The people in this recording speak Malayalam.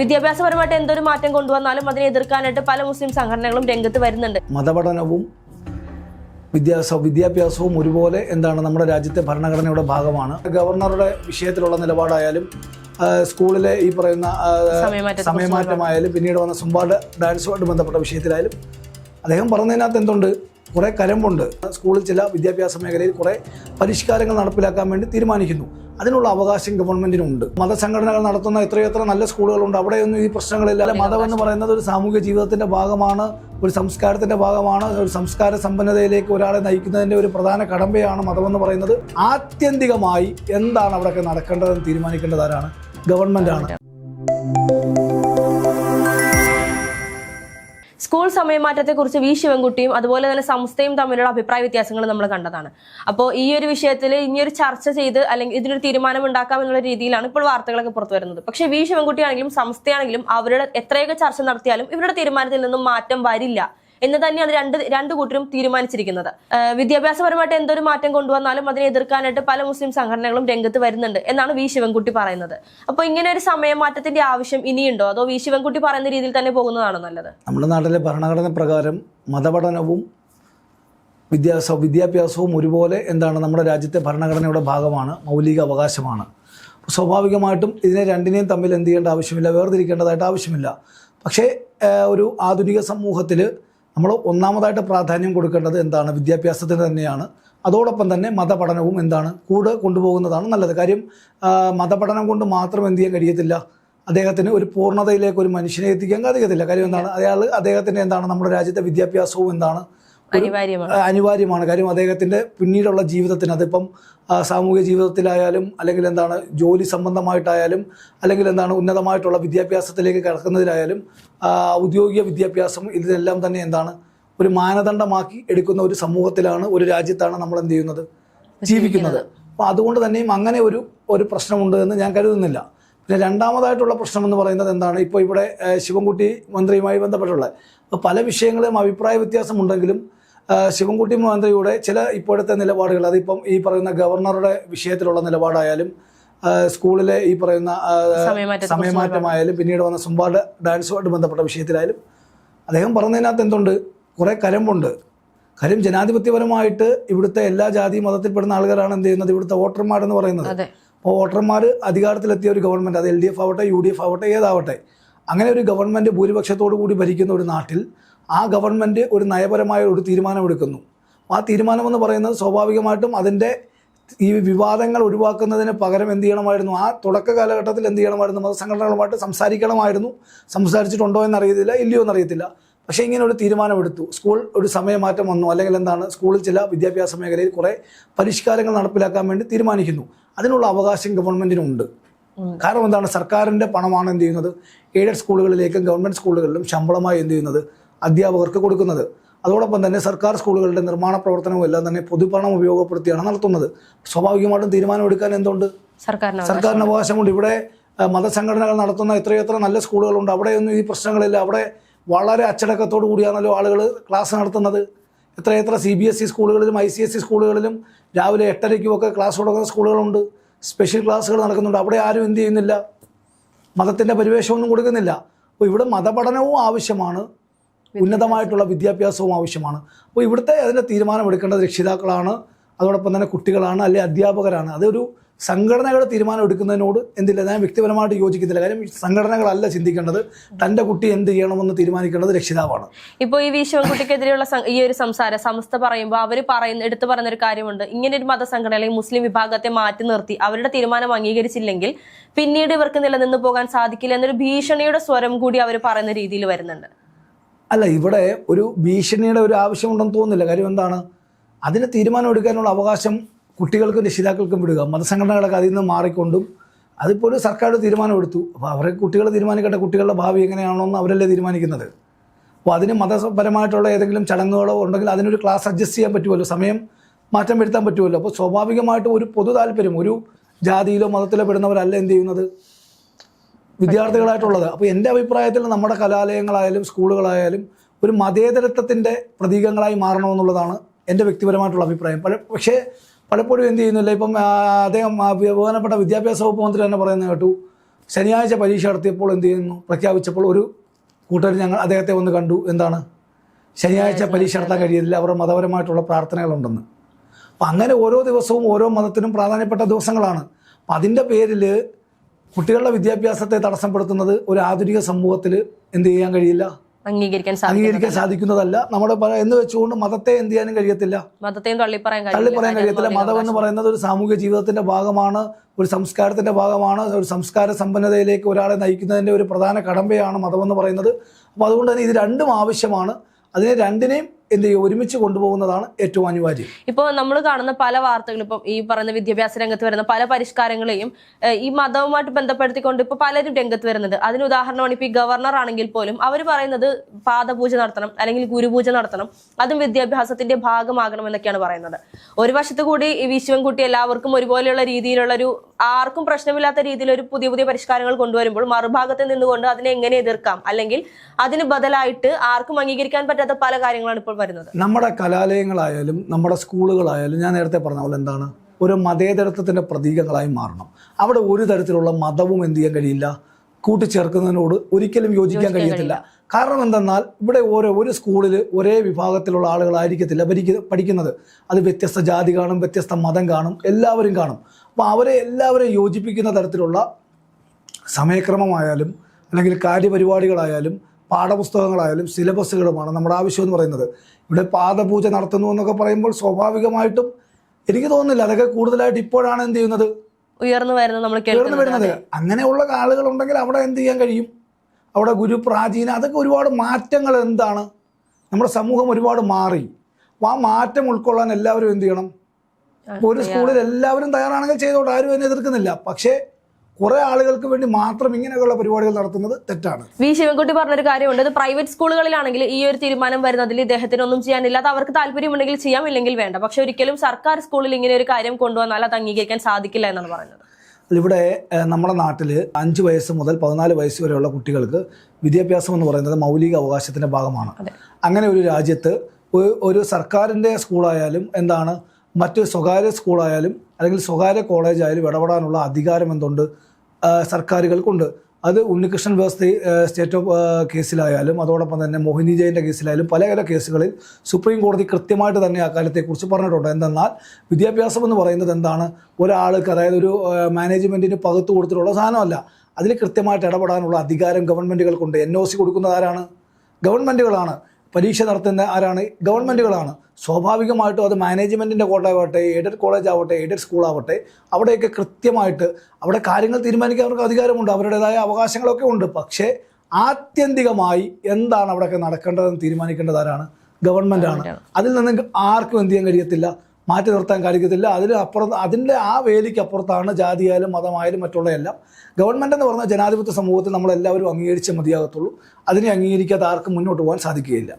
വിദ്യാഭ്യാസപരമായിട്ട് എന്തൊരു മാറ്റം കൊണ്ടുവന്നാലും അതിനെ എതിർക്കാനായിട്ട് പല മുസ്ലിം സംഘടനകളും രംഗത്ത് വരുന്നുണ്ട്. മതപഠനവും വിദ്യാഭ്യാസ വിദ്യാഭ്യാസവും ഒരുപോലെ എന്താണ് നമ്മുടെ രാജ്യത്തെ ഭരണഘടനയുടെ ഭാഗമാണ്. ഗവർണറുടെ വിഷയത്തിലുള്ള നിലപാടായാലും സ്കൂളിലെ ഈ പറയുന്ന സമയമാറ്റമായാലും പിന്നീട് വന്ന സുമ്പാട് ഡാൻസുമായിട്ട് ബന്ധപ്പെട്ട വിഷയത്തിലായാലും അദ്ദേഹം പറഞ്ഞതിനകത്ത് എന്തുണ്ട്? കുറേ കലമ്പുണ്ട്. സ്കൂളിൽ ചില വിദ്യാഭ്യാസ മേഖലയിൽ കുറേ പരിഷ്കാരങ്ങൾ നടപ്പിലാക്കാൻ വേണ്ടി തീരുമാനിക്കുന്നു. അതിനുള്ള അവകാശം ഗവൺമെന്റിനുണ്ട്. മതസംഘടനകൾ നടത്തുന്ന എത്രയെത്ര നല്ല സ്കൂളുകളുണ്ട് അവിടെയൊന്നും ഈ പ്രശ്നങ്ങളില്ല. മതം എന്ന് പറയുന്നത് ഒരു സാമൂഹ്യ ജീവിതത്തിന്റെ ഭാഗമാണ് ഒരു സംസ്കാരത്തിന്റെ ഭാഗമാണ് ഒരു സംസ്കാര സമ്പന്നതയിലേക്ക് ഒരാളെ നയിക്കുന്നതിന്റെ ഒരു പ്രധാന കടമ്പയാണ് മതമെന്ന് പറയുന്നത്. ആത്യന്തികമായി എന്താണ് അവിടെയൊക്കെ നടക്കേണ്ടതെന്ന് തീരുമാനിക്കേണ്ടത് ആരാണ്? ഗവൺമെന്റ് സ്കൂൾ സമയമാറ്റത്തെക്കുറിച്ച് വി ശിവൻകുട്ടിയും അതുപോലെ തന്നെ സംസ്ഥയും തമ്മിലുള്ള അഭിപ്രായ വ്യത്യാസങ്ങൾ നമ്മൾ കണ്ടതാണ്. അപ്പോൾ ഈ ഒരു വിഷയത്തിൽ ഇനിയൊരു ചർച്ച ചെയ്ത് അല്ലെങ്കിൽ ഇതിനൊരു തീരുമാനം ഉണ്ടാക്കാം എന്നുള്ള രീതിയിലാണ് ഇപ്പോൾ വാർത്തകളൊക്കെ പുറത്തു വരുന്നത്. പക്ഷെ വി ശിവൻകുട്ടിയാണെങ്കിലും സംസ്ഥയാണെങ്കിലും അവരുടെ എത്രയൊക്കെ ചർച്ച നടത്തിയാലും ഇവരുടെ തീരുമാനത്തിൽ നിന്നും മാറ്റം വരില്ല. എന്ന് തന്നെയാണ് രണ്ട് രണ്ട് കൂട്ടരും തീരുമാനിച്ചിരിക്കുന്നത്. വിദ്യാഭ്യാസപരമായിട്ട് എന്തൊരു മാറ്റം കൊണ്ടുവന്നാലും അതിനെ എതിർക്കാനായിട്ട് പല മുസ്ലിം സംഘടനകളും രംഗത്ത് വരുന്നുണ്ട് എന്നാണ് വി. ശിവൻകുട്ടി പറയുന്നത്. അപ്പോൾ ഇങ്ങനെ ഒരു സമയമാറ്റത്തിന്റെ ആവശ്യം ഇനിയുണ്ടോ? അതോ വി. ശിവൻകുട്ടി പറയുന്ന രീതിയിൽ തന്നെ പോകുന്നതാണോ നല്ലത്? നമ്മുടെ നാട്ടിലെ ഭരണഘടന പ്രകാരം മതപഠനവും വിദ്യാഭ്യാസ വിദ്യാഭ്യാസവും ഒരുപോലെ എന്താണ് നമ്മുടെ രാജ്യത്തെ ഭരണഘടനയുടെ ഭാഗമാണ് മൗലിക അവകാശമാണ്. സ്വാഭാവികമായിട്ടും ഇതിനെ രണ്ടിനെയും തമ്മിൽ എന്ത് ചെയ്യേണ്ട ആവശ്യമില്ല വേർതിരിക്കേണ്ടതായിട്ട് ആവശ്യമില്ല. പക്ഷേ ഒരു ആധുനിക സമൂഹത്തിൽ നമ്മൾ ഒന്നാമതായിട്ട് പ്രാധാന്യം കൊടുക്കേണ്ടത് എന്താണ്? വിദ്യാഭ്യാസത്തിന് തന്നെയാണ്. അതോടൊപ്പം തന്നെ മതപഠനവും എന്താണ്? കൂടെ കൊണ്ടുപോകുന്നതാണ് നല്ലത്. കാര്യം മതപഠനം കൊണ്ട് മാത്രം എന്ത് ചെയ്യാൻ കഴിയത്തില്ല? അദ്ദേഹത്തിന് ഒരു പൂർണതയിലേക്ക് ഒരു മനുഷ്യനെ എത്തിക്കാൻ കഴിയത്തില്ല കാര്യം എന്താണ്? അയാൾ അദ്ദേഹത്തിന്റെ എന്താണ്? നമ്മുടെ രാജ്യത്തെ വിദ്യാഭ്യാസവും എന്താണ്? അനിവാര്യമാണ്. കാര്യം അദ്ദേഹത്തിന്റെ പിന്നീടുള്ള ജീവിതത്തിന് അതിപ്പം സാമൂഹ്യ സാമൂഹിക ജീവിതത്തിലായാലും അല്ലെങ്കിൽ എന്താണ് ജോലി സംബന്ധമായിട്ടായാലും അല്ലെങ്കിൽ എന്താണ് ഉന്നതമായിട്ടുള്ള വിദ്യാഭ്യാസത്തിലേക്ക് കടക്കുന്നതിലായാലും ഔദ്യോഗിക വിദ്യാഭ്യാസം ഇതിനെല്ലാം തന്നെ എന്താണ് ഒരു മാനദണ്ഡമാക്കി എടുക്കുന്ന ഒരു സമൂഹത്തിലാണ് ഒരു രാജ്യത്താണ് നമ്മൾ എന്ത് ചെയ്യുന്നത്? ജീവിക്കുന്നത്. അപ്പോൾ അതുകൊണ്ട് തന്നെയും അങ്ങനെ ഒരു ഒരു പ്രശ്നമുണ്ട് എന്ന് ഞാൻ കരുതുന്നില്ല. പിന്നെ രണ്ടാമതായിട്ടുള്ള പ്രശ്നം എന്ന് പറയുന്നത് എന്താണ്? ഇപ്പോൾ ഇവിടെ ശിവൻകുട്ടി മന്ത്രിയുമായി ബന്ധപ്പെട്ടുള്ള പല വിഷയങ്ങളും അഭിപ്രായ വ്യത്യാസമുണ്ടെങ്കിലും ശിവൻകുട്ടി മന്ത്രിയുടെ ചില ഇപ്പോഴത്തെ നിലപാടുകൾ അതിപ്പം ഈ പറയുന്ന ഗവർണറുടെ വിഷയത്തിലുള്ള നിലപാടായാലും സ്കൂളിലെ ഈ പറയുന്ന സമയമാറ്റമായാലും പിന്നീട് വന്ന സുമ്പാട് ഡാൻസുമായിട്ട് ബന്ധപ്പെട്ട വിഷയത്തിലായാലും അദ്ദേഹം പറഞ്ഞതിനകത്ത് എന്തുണ്ട്? കുറേ കരമ്പുണ്ട് കാര്യം ജനാധിപത്യപരമായിട്ട് ഇവിടുത്തെ എല്ലാ ജാതി മതത്തിൽപ്പെടുന്ന ആളുകളാണ് എന്ത് ചെയ്യുന്നത്? ഇവിടുത്തെ വോട്ടർമാരെന്ന് പറയുന്നത്. അപ്പോൾ വോട്ടർമാർ അധികാരത്തിലെത്തിയ ഒരു ഗവൺമെന്റ് അത് എൽ ഡി എഫ് ആവട്ടെ യു ഡി എഫ് ആവട്ടെ ഏതാവട്ടെ അങ്ങനെ ഒരു ഗവൺമെന്റ് ഭൂരിപക്ഷത്തോടു കൂടി ഭരിക്കുന്ന ഒരു നാട്ടിൽ ആ ഗവൺമെന്റ് ഒരു നയപരമായ ഒരു തീരുമാനമെടുക്കുന്നു ആ തീരുമാനമെന്ന് പറയുന്നത് സ്വാഭാവികമായിട്ടും അതിന്റെ ഈ വിവാദങ്ങൾ ഒഴിവാക്കുന്നതിന് പകരം എന്ത് ചെയ്യണമായിരുന്നു? ആ തുടക്ക കാലഘട്ടത്തിൽ എന്ത് ചെയ്യണമായിരുന്നു? മതസംഘടനകളുമായിട്ട് സംസാരിക്കണമായിരുന്നു. സംസാരിച്ചിട്ടുണ്ടോ എന്നറിയത്തില്ല ഇല്ലയോ എന്നറിയത്തില്ല. പക്ഷേ ഇങ്ങനെ ഒരു തീരുമാനമെടുത്തു സ്കൂൾ ഒരു സമയമാറ്റം വന്നു. അല്ലെങ്കിൽ എന്താണ്? സ്കൂളിൽ ചില വിദ്യാഭ്യാസ മേഖലയിൽ കുറേ പരിഷ്കാരങ്ങൾ നടപ്പിലാക്കാൻ വേണ്ടി തീരുമാനിക്കുന്നു. അതിനുള്ള അവകാശം ഗവൺമെന്റിനുണ്ട് കാരണം എന്താണ്? സർക്കാരിന്റെ പണമാണ് എന്ത് ചെയ്യുന്നത്? എയ്ഡഡ് സ്കൂളുകളിലേക്കും ഗവൺമെന്റ് സ്കൂളുകളിലും ശമ്പളമായി എന്ത് ചെയ്യുന്നത്? അധ്യാപകർക്ക് കൊടുക്കുന്നത്. അതോടൊപ്പം തന്നെ സർക്കാർ സ്കൂളുകളുടെ നിർമ്മാണ പ്രവർത്തനവും എല്ലാം തന്നെ പൊതുപണം ഉപയോഗപ്പെടുത്തിയാണ് നടത്തുന്നത്. സ്വാഭാവികമായിട്ടും തീരുമാനമെടുക്കാൻ എന്തുണ്ട്? സർക്കാരിന് അവകാശമുണ്ട് ഇവിടെ മതസംഘടനകൾ നടത്തുന്ന എത്രയെത്ര നല്ല സ്കൂളുകളുണ്ട്. അവിടെയൊന്നും ഈ പ്രശ്നങ്ങളില്ല. അവിടെ വളരെ അച്ചടക്കത്തോടു കൂടിയാണല്ലോ ആളുകൾ ക്ലാസ് നടത്തുന്നത്. എത്രയെത്ര സി ബി എസ് ഇ സ്കൂളുകളിലും ഐ സി എസ് ഇ സ്കൂളുകളിലും രാവിലെ എട്ടരയ്ക്കും ഒക്കെ ക്ലാസ് തുടങ്ങുന്ന സ്കൂളുകളുണ്ട്. സ്പെഷ്യൽ ക്ലാസ്സുകൾ നടക്കുന്നുണ്ട്. അവിടെ ആരും എന്ത് ചെയ്യുന്നില്ല? മതത്തിന്റെ പരിവേഷമൊന്നും കൊടുക്കുന്നില്ല. അപ്പോൾ ഇവിടെ മതപഠനവും ആവശ്യമാണ്. ഉന്നതമായിട്ടുള്ള വിദ്യാഭ്യാസവും ആവശ്യമാണ്. അപ്പോൾ ഇവിടുത്തെ അതിന്റെ തീരുമാനമെടുക്കേണ്ടത് രക്ഷിതാക്കളാണ് അതോടൊപ്പം തന്നെ കുട്ടികളാണ് അല്ലെങ്കിൽ അധ്യാപകരാണ്. അതൊരു സംഘടനകൾ തീരുമാനം എടുക്കുന്നതിനോട് എന്തില്ല ഞാൻ വ്യക്തിപരമായിട്ട് യോജിക്കുന്നില്ല കാര്യം സംഘടനകളല്ല ചിന്തിക്കേണ്ടത്. തന്റെ കുട്ടി എന്ത് ചെയ്യണമെന്ന് തീരുമാനിക്കേണ്ടത് രക്ഷിതാവാണ്. ഇപ്പോൾ ഈ വിശ്വ കുട്ടിക്കെതിരെയുള്ള ഈ ഒരു സംസാരം സംസ്ഥ പറയുമ്പോൾ അവർ പറയുന്ന എടുത്തു പറയുന്ന ഒരു കാര്യമുണ്ട്. ഇങ്ങനെ ഒരു മതസംഘടന അല്ലെങ്കിൽ മുസ്ലിം വിഭാഗത്തെ മാറ്റി നിർത്തി അവരുടെ തീരുമാനം അംഗീകരിച്ചില്ലെങ്കിൽ പിന്നീട് ഇവർക്ക് നിലനിന്ന് പോകാൻ സാധിക്കില്ല എന്നൊരു ഭീഷണിയുടെ സ്വരം കൂടി അവർ പറയുന്ന രീതിയിൽ വരുന്നുണ്ട്. അല്ല ഇവിടെ ഒരു ഭീഷണിയുടെ ഒരു ആവശ്യമുണ്ടെന്ന് തോന്നുന്നില്ല. കാര്യം എന്താണ്? അതിന് തീരുമാനമെടുക്കാനുള്ള അവകാശം കുട്ടികൾക്കും രക്ഷിതാക്കൾക്കും വിടുക. മതസംഘടനകളൊക്കെ അതിൽ നിന്ന് മാറിക്കൊണ്ടും അതിപ്പോൾ ഒരു സർക്കാർ തീരുമാനമെടുത്തു. അപ്പോൾ അവരെ കുട്ടികൾ തീരുമാനിക്കട്ടെ കുട്ടികളുടെ ഭാവി എങ്ങനെയാണോ എന്ന് അവരല്ലേ തീരുമാനിക്കുന്നത്. അപ്പോൾ അതിന് മതപരമായിട്ടുള്ള ഏതെങ്കിലും ചടങ്ങുകളോ ഉണ്ടെങ്കിൽ അതിനൊരു ക്ലാസ് അഡ്ജസ്റ്റ് ചെയ്യാൻ പറ്റുമല്ലോ? സമയം മാറ്റം വരുത്താൻ പറ്റുമല്ലോ? അപ്പോൾ സ്വാഭാവികമായിട്ടും ഒരു പൊതു താല്പര്യം ഒരു ജാതിയിലോ മതത്തിലോ പെടുന്നവരല്ല എന്ത് ചെയ്യുന്നത്? വിദ്യാർത്ഥികളായിട്ടുള്ളത്. അപ്പോൾ എന്റെ അഭിപ്രായത്തിൽ നമ്മുടെ കലാലയങ്ങളായാലും സ്കൂളുകളായാലും ഒരു മതേതരത്വത്തിന്റെ പ്രതീകങ്ങളായി മാറണമെന്നുള്ളതാണ് എന്റെ വ്യക്തിപരമായിട്ടുള്ള അഭിപ്രായം. പല പക്ഷേ പലപ്പോഴും എന്ത് ചെയ്യുന്നില്ല. ഇപ്പം അദ്ദേഹം ബഹുമാനപ്പെട്ട വിദ്യാഭ്യാസ വകുപ്പ് മന്ത്രി തന്നെ പറയുന്നത് കേട്ടു. ശനിയാഴ്ച പരീക്ഷ നടത്തിയപ്പോൾ എന്ത് ചെയ്യുന്നു? പ്രഖ്യാപിച്ചപ്പോൾ ഒരു കൂട്ടർ ഞങ്ങൾ അദ്ദേഹത്തെ ഒന്ന് കണ്ടു. എന്താണ്? ശനിയാഴ്ച പരീക്ഷ നടത്താൻ കഴിയുന്നില്ല. അവരുടെ മതപരമായിട്ടുള്ള പ്രാർത്ഥനകളുണ്ടെന്ന്. അപ്പം അങ്ങനെ ഓരോ ദിവസവും ഓരോ മതത്തിനും പ്രാധാന്യപ്പെട്ട ദിവസങ്ങളാണ്. അപ്പം അതിന്റെ പേരിൽ കുട്ടികളുടെ വിദ്യാഭ്യാസത്തെ തടസ്സപ്പെടുത്തുന്നത് ഒരു ആധുനിക സമൂഹത്തിൽ എന്ത് ചെയ്യാൻ കഴിയില്ല? അംഗീകരിക്കാൻ അംഗീകരിക്കാൻ സാധിക്കുന്നതല്ല. നമ്മുടെ എന്ന് വെച്ചുകൊണ്ട് മതത്തെ എന്ത് ചെയ്യാനും കഴിയത്തില്ല. മതത്തെയും തള്ളിപ്പറയാൻ തള്ളി പറയാൻ കഴിയത്തില്ല. മതം എന്ന് പറയുന്നത് ഒരു സാമൂഹിക ജീവിതത്തിന്റെ ഭാഗമാണ് ഒരു സംസ്കാരത്തിന്റെ ഭാഗമാണ് ഒരു സംസ്കാര സമ്പന്നതയിലേക്ക് ഒരാളെ നയിക്കുന്നതിന്റെ ഒരു പ്രധാന കടമ്പയാണ് മതം എന്ന് പറയുന്നത്. അപ്പോൾ അതുകൊണ്ട് തന്നെ ഇത് രണ്ടും ആവശ്യമാണ്. അതിനെ രണ്ടിനെയും എന്ത് ചെയ്യും? ഒരുമിച്ച് കൊണ്ടുപോകുന്നതാണ് ഏറ്റവും അനിവാര്യം. ഇപ്പോൾ നമ്മൾ കാണുന്ന പല വാർത്തകളും ഇപ്പം ഈ പറയുന്ന വിദ്യാഭ്യാസ രംഗത്ത് വരുന്ന പല പരിഷ്കാരങ്ങളെയും ഈ മതവുമായിട്ട് ബന്ധപ്പെടുത്തിക്കൊണ്ട് ഇപ്പൊ പലരും രംഗത്ത് വരുന്നത്. അതിന് ഉദാഹരണമാണ് ഇപ്പൊ ഈ ഗവർണർ ആണെങ്കിൽ പോലും അവർ പറയുന്നത് പാദപൂജ നടത്തണം അല്ലെങ്കിൽ ഗുരുപൂജ നടത്തണം. അതും വിദ്യാഭ്യാസത്തിന്റെ ഭാഗമാകണം എന്നൊക്കെയാണ് പറയുന്നത്. ഒരു വശത്ത് കൂടി ഈ വിശ്വൻകുട്ടി എല്ലാവർക്കും ഒരുപോലെയുള്ള രീതിയിലുള്ള ഒരു ആർക്കും പ്രശ്നമില്ലാത്ത രീതിയിൽ ഒരു പുതിയ പുതിയ പരിഷ്കാരങ്ങൾ കൊണ്ടുവരുമ്പോൾ മറുഭാഗത്ത് നിന്നുകൊണ്ട് അതിനെ എങ്ങനെ എതിർക്കാം? അല്ലെങ്കിൽ അതിന് ബദലായിട്ട് ആർക്കും അംഗീകരിക്കാൻ പറ്റാത്ത പല കാര്യങ്ങളാണ് ഇപ്പോൾ വരുന്നത്. നമ്മുടെ കലാലയങ്ങളായാലും നമ്മുടെ സ്കൂളുകളായാലും ഞാൻ നേരത്തെ പറഞ്ഞ പോലെ എന്താണ്? ഒരു മതേതരത്വത്തിന്റെ പ്രതീകങ്ങളായി മാറണം. അവിടെ ഒരു തരത്തിലുള്ള മതവും എന്ത് ചെയ്യാൻ കഴിയില്ല? കൂട്ടിച്ചേർക്കുന്നതിനോട് ഒരിക്കലും യോജിക്കാൻ കഴിയത്തില്ല. കാരണം എന്തെന്നാൽ ഇവിടെ ഓരോ ഒരു സ്കൂളിൽ ഒരേ വിഭാഗത്തിലുള്ള ആളുകളായിരിക്കത്തില്ല ഭരിക്ക പഠിക്കുന്നത്. അത് വ്യത്യസ്ത ജാതി കാണും വ്യത്യസ്ത മതം കാണും എല്ലാവരും കാണും. അപ്പോൾ അവരെ എല്ലാവരെയും യോജിപ്പിക്കുന്ന തരത്തിലുള്ള സമയക്രമമായാലും അല്ലെങ്കിൽ കാര്യപരിപാടികളായാലും പാഠപുസ്തകങ്ങളായാലും സിലബസുകളുമാണ് നമ്മുടെ ആവശ്യം എന്ന് പറയുന്നത്. ഇവിടെ പാദപൂജ നടത്തുന്നു എന്നൊക്കെ പറയുമ്പോൾ സ്വാഭാവികമായിട്ടും എനിക്ക് തോന്നുന്നില്ല അതൊക്കെ കൂടുതലായിട്ട് ഇപ്പോഴാണ് എന്ത് ചെയ്യുന്നത്? ഉയർന്നു വരുന്നത് നമ്മൾ ഉയർന്നു വരുന്നത്. അങ്ങനെയുള്ള ആളുകൾ ഉണ്ടെങ്കിൽ അവിടെ എന്ത് ചെയ്യാൻ കഴിയും? അവിടെ ഗുരു പ്രാചീന അതൊക്കെ ഒരുപാട് മാറ്റങ്ങൾ എന്താണ്? നമ്മുടെ സമൂഹം ഒരുപാട് മാറി. ആ മാറ്റം ഉൾക്കൊള്ളാൻ എല്ലാവരും എന്ത് ചെയ്യണം? ഒരു സ്കൂളിൽ എല്ലാവരും തയ്യാറാണെങ്കിൽ ചെയ്തോട്ടെ ആരും എന്നെ എതിർക്കുന്നില്ല. പക്ഷേ കുറേ ആളുകൾക്ക് വേണ്ടി മാത്രം ഇങ്ങനെയുള്ള പരിപാടികൾ നടത്തുന്നത് തെറ്റാണ്. വി ശിവൻകുട്ടി പറഞ്ഞൊരു കാര്യമുണ്ട്. പ്രൈവറ്റ് സ്കൂളുകളിലാണെങ്കിൽ ഈ ഒരു തീരുമാനം വരുന്നതിൽ ഇദ്ദേഹത്തിന് ഒന്നും ചെയ്യാനില്ല. അത് അവർക്ക് താല്പര്യമുണ്ടെങ്കിൽ ചെയ്യാം ഇല്ലെങ്കിൽ വേണ്ട. പക്ഷെ ഒരിക്കലും സർക്കാർ സ്കൂളിൽ ഇങ്ങനെ ഒരു കാര്യം കൊണ്ടുവന്നാൽ അത് അംഗീകരിക്കാൻ സാധിക്കില്ല എന്നാണ് പറഞ്ഞത് ഇവിടെ നമ്മുടെ നാട്ടിൽ അഞ്ച് വയസ്സ് മുതൽ പതിനാല് വയസ്സ് വരെയുള്ള കുട്ടികൾക്ക് വിദ്യാഭ്യാസം എന്ന് പറയുന്നത് മൗലിക അവകാശത്തിന്റെ ഭാഗമാണ്. അങ്ങനെ ഒരു രാജ്യത്ത് ഒരു- സർക്കാരിന്റെ സ്കൂളായാലും എന്താണ് മറ്റ് സ്വകാര്യ സ്കൂളായാലും അല്ലെങ്കിൽ സ്വകാര്യ കോളേജായാലും ഇടപെടാനുള്ള അധികാരം എന്തുണ്ട്? സർക്കാരുകൾക്കുണ്ട്. അത് ഉണ്ണികൃഷ്ണൻ വ്യവസ്ഥ സ്റ്റേറ്റ് ഓഫ് ആ, കേസിലായാലും അതോടൊപ്പം തന്നെ മോഹിനി ജയന്റെ കേസിലായാലും പല പല കേസുകളിൽ സുപ്രീം കോടതി കൃത്യമായിട്ട് തന്നെ അക്കാര്യത്തെക്കുറിച്ച് പറഞ്ഞിട്ടുണ്ട്. എന്തെന്നാൽ വിദ്യാഭ്യാസം എന്ന് പറയുന്നത് എന്താണ്? ഒരാൾക്ക് അതായത് ഒരു മാനേജ്മെന്റിന് പകത്ത് കൊടുത്തിട്ടുള്ള സാധനമല്ല. അതിൽ കൃത്യമായിട്ട് ഇടപെടാനുള്ള അധികാരം ഗവൺമെന്റുകൾക്കുണ്ട് എൻ ഒ സി കൊടുക്കുന്നത് ആരാണ്? ഗവൺമെന്റുകളാണ് പരീക്ഷ നടത്തുന്ന ആരാണ്? ഗവൺമെന്റുകളാണ് സ്വാഭാവികമായിട്ടും അത് മാനേജ്മെന്റിന്റെ കോട്ടയാവട്ടെ എയ്ഡഡ് കോളേജ് ആവട്ടെ എയ്ഡഡ് സ്കൂളാവട്ടെ അവിടെയൊക്കെ കൃത്യമായിട്ട് അവിടെ കാര്യങ്ങൾ തീരുമാനിക്കാൻ അവർക്ക് അധികാരമുണ്ട്. അവരുടേതായ അവകാശങ്ങളൊക്കെ ഉണ്ട്. പക്ഷേ ആത്യന്തികമായി എന്താണ് അവിടെയൊക്കെ നടക്കേണ്ടതെന്ന് തീരുമാനിക്കേണ്ടത് ആരാണ്? ഗവൺമെന്റാണ് അതിൽ നിന്ന് ആർക്കും എന്ത് ചെയ്യാൻ കഴിയത്തില്ല? മാറ്റി നിർത്താൻ കഴിയത്തില്ല അതിൽ അപ്പുറം അതിന്റെ ആ വേലിക്ക് അപ്പുറത്താണ് ജാതിയായാലും മതമായാലും മറ്റുള്ള എല്ലാം ഗവൺമെന്റ് എന്ന് പറഞ്ഞാൽ ജനാധിപത്യ സമൂഹത്തിൽ നമ്മളെല്ലാവരും അംഗീകരിച്ചേ മതിയാകത്തുള്ളൂ. അതിനെ അംഗീകരിക്കാതെ ആർക്കും മുന്നോട്ട് പോകാൻ സാധിക്കുകയില്ല.